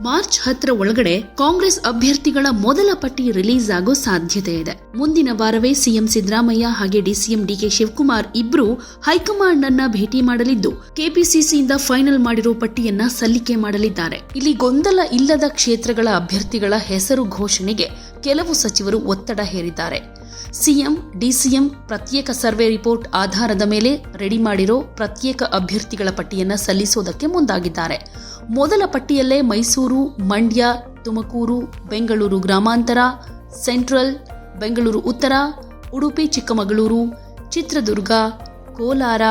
March ಹತ್ತರ ಒಳಗಡೆ ಕಾಂಗ್ರೆಸ್ ಅಭ್ಯರ್ಥಿಗಳ ಮೊದಲ ಪಟ್ಟಿ ರಿಲೀಸ್ ಆಗೋ ಸಾಧ್ಯತೆ ಇದೆ. ಮುಂದಿನ ವಾರವೇ ಸಿಎಂ ಸಿದ್ದರಾಮಯ್ಯ ಹಾಗೆ ಡಿಸಿಎಂ ಡಿಕೆ ಶಿವಕುಮಾರ್ ಇಬ್ರು ಹೈಕಮಾಂಡ್ ಅನ್ನ ಭೇಟಿ ಮಾಡಲಿದ್ದು, ಕೆಪಿಸಿಸಿಯಿಂದ ಫೈನಲ್ ಮಾಡಿರೋ ಪಟ್ಟಿಯನ್ನ ಸಲ್ಲಿಕೆ ಮಾಡಲಿದ್ದಾರೆ. ಇಲ್ಲಿ ಗೊಂದಲ ಇಲ್ಲದ ಕ್ಷೇತ್ರಗಳ ಅಭ್ಯರ್ಥಿಗಳ ಹೆಸರು ಘೋಷಣೆಗೆ ಕೆಲವು ಸಚಿವರು ಒತ್ತಡ ಹೇರಿದ್ದಾರೆ. ಸಿಎಂ, ಡಿಸಿಎಂ ಪ್ರತ್ಯೇಕ ಸರ್ವೆ ರಿಪೋರ್ಟ್ ಆಧಾರದ ಮೇಲೆ ರೆಡಿ ಮಾಡಿರೋ ಪ್ರತ್ಯೇಕ ಅಭ್ಯರ್ಥಿಗಳ ಪಟ್ಟಿಯನ್ನ ಸಲ್ಲಿಸೋದಕ್ಕೆ ಮುಂದಾಗಿದ್ದಾರೆ. ಮೊದಲ ಪಟ್ಟಿಯಲ್ಲೇ ಮೈಸೂರು, ಮಂಡ್ಯ, ತುಮಕೂರು, ಬೆಂಗಳೂರು ಗ್ರಾಮಾಂತರ, ಸೆಂಟ್ರಲ್, ಬೆಂಗಳೂರು ಉತ್ತರ, ಉಡುಪಿ, ಚಿಕ್ಕಮಗಳೂರು, ಚಿತ್ರದುರ್ಗ, ಕೋಲಾರ,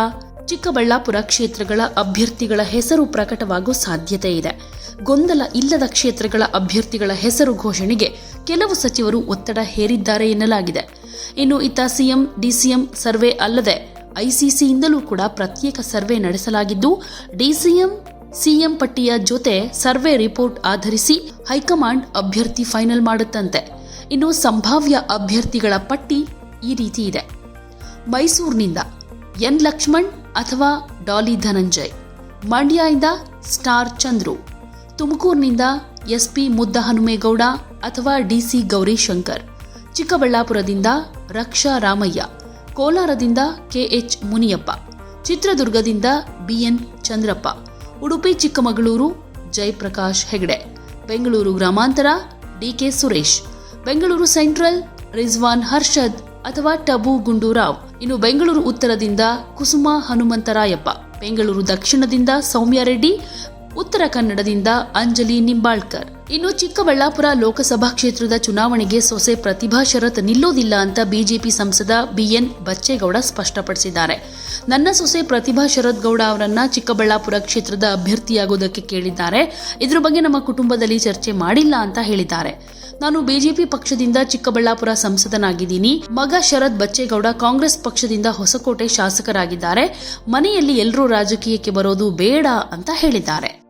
ಚಿಕ್ಕಬಳ್ಳಾಪುರ ಕ್ಷೇತ್ರಗಳ ಅಭ್ಯರ್ಥಿಗಳ ಹೆಸರು ಪ್ರಕಟವಾಗುವ ಸಾಧ್ಯತೆ ಇದೆ. ಗೊಂದಲ ಇಲ್ಲದ ಕ್ಷೇತ್ರಗಳ ಅಭ್ಯರ್ಥಿಗಳ ಹೆಸರು ಘೋಷಣೆಗೆ ಕೆಲವು ಸಚಿವರು ಒತ್ತಡ ಹೇರಿದ್ದಾರೆ ಎನ್ನಲಾಗಿದೆ. ಇನ್ನು ಇತ್ತ ಸಿಎಂ, ಡಿಸಿಎಂ ಸರ್ವೆ ಅಲ್ಲದೆ ಐಸಿಸಿಯಿಂದಲೂ ಕೂಡ ಪ್ರತ್ಯೇಕ ಸರ್ವೆ ನಡೆಸಲಾಗಿದ್ದು, ಡಿಸಿಎಂ ಸಿಎಂ ಪಟ್ಟಿಯ ಜೊತೆ ಸರ್ವೆ ರಿಪೋರ್ಟ್ ಆಧರಿಸಿ ಹೈಕಮಾಂಡ್ ಅಭ್ಯರ್ಥಿ ಫೈನಲ್ ಮಾಡುತ್ತಂತೆ. ಇನ್ನು ಸಂಭಾವ್ಯ ಅಭ್ಯರ್ಥಿಗಳ ಪಟ್ಟಿ ಈ ರೀತಿ ಇದೆ. ಮೈಸೂರಿನಿಂದ ಎನ್ ಲಕ್ಷ್ಮಣ್ ಅಥವಾ ಡಾಲಿ ಧನಂಜಯ್, ಮಂಡ್ಯದಿಂದ ಸ್ಟಾರ್ ಚಂದ್ರು, ತುಮಕೂರಿನಿಂದ ಎಸ್ಪಿ ಮುದ್ದ ಹನುಮೇಗೌಡ ಅಥವಾ ಡಿಸಿ ಗೌರಿಶಂಕರ್, ಚಿಕ್ಕಬಳ್ಳಾಪುರದಿಂದ ರಕ್ಷಾ ರಾಮಯ್ಯ, ಕೋಲಾರದಿಂದ ಕೆಎಚ್ ಮುನಿಯಪ್ಪ, ಚಿತ್ರದುರ್ಗದಿಂದ ಬಿಎನ್ ಚಂದ್ರಪ್ಪ. ಉಡುಪಿ ಚಿಕ್ಕಮಗಳೂರು, ಜಯಪ್ರಕಾಶ್ ಹೆಗಡೆ. ಬೆಂಗಳೂರು ಗ್ರಾಮಾಂತರ, ಡಿಕೆ ಸುರೇಶ್. ಬೆಂಗಳೂರು ಸೆಂಟ್ರಲ್, ರಿಜ್ವಾನ್ ಹರ್ಷದ್ ಅಥವಾ ಟಬು ಗುಂಡೂರಾವ್. ಇನ್ನು ಬೆಂಗಳೂರು ಉತ್ತರದಿಂದ ಕುಸುಮ ಹನುಮಂತರಾಯಪ್ಪ. ಬೆಂಗಳೂರು ದಕ್ಷಿಣದಿಂದ ಸೌಮ್ಯ ರೆಡ್ಡಿ, ಉತ್ತರ ಕನ್ನಡದಿಂದ ಅಂಜಲಿ ನಿಂಬಾಳ್ಕರ್. ಇನ್ನು ಚಿಕ್ಕಬಳ್ಳಾಪುರ ಲೋಕಸಭಾ ಕ್ಷೇತ್ರದ ಚುನಾವಣೆಗೆ ಸೊಸೆ ಪ್ರತಿಭಾ ಶರತ್ ನಿಲ್ಲೋದಿಲ್ಲ ಅಂತ ಬಿಜೆಪಿ ಸಂಸದ ಬಿಎನ್ ಬಚ್ಚೇಗೌಡ ಸ್ಪಷ್ಟಪಡಿಸಿದ್ದಾರೆ. ನನ್ನ ಸೊಸೆ ಪ್ರತಿಭಾ ಶರತ್ ಗೌಡ ಅವರನ್ನ ಚಿಕ್ಕಬಳ್ಳಾಪುರ ಕ್ಷೇತ್ರದ ಅಭ್ಯರ್ಥಿಯಾಗೋದಕ್ಕೆ ಕೇಳಿದ್ದಾರೆ. ಇದರ ಬಗ್ಗೆ ನಮ್ಮ ಕುಟುಂಬದಲ್ಲಿ ಚರ್ಚೆ ಮಾಡಿಲ್ಲ ಅಂತ ಹೇಳಿದ್ದಾರೆ. ನಾನು ಬಿಜೆಪಿ ಪಕ್ಷದಿಂದ ಚಿಕ್ಕಬಳ್ಳಾಪುರ ಸಂಸದನಾಗಿದ್ದೀನಿ. ಮಗ ಶರತ್ ಬಚ್ಚೇಗೌಡ ಕಾಂಗ್ರೆಸ್ ಪಕ್ಷದಿಂದ ಹೊಸಕೋಟೆ ಶಾಸಕರಾಗಿದ್ದಾರೆ. ಮನೆಯಲ್ಲಿ ಎಲ್ಲರೂ ರಾಜಕೀಯಕ್ಕೆ ಬರೋದು ಬೇಡ ಅಂತ ಹೇಳಿದ್ದಾರೆ.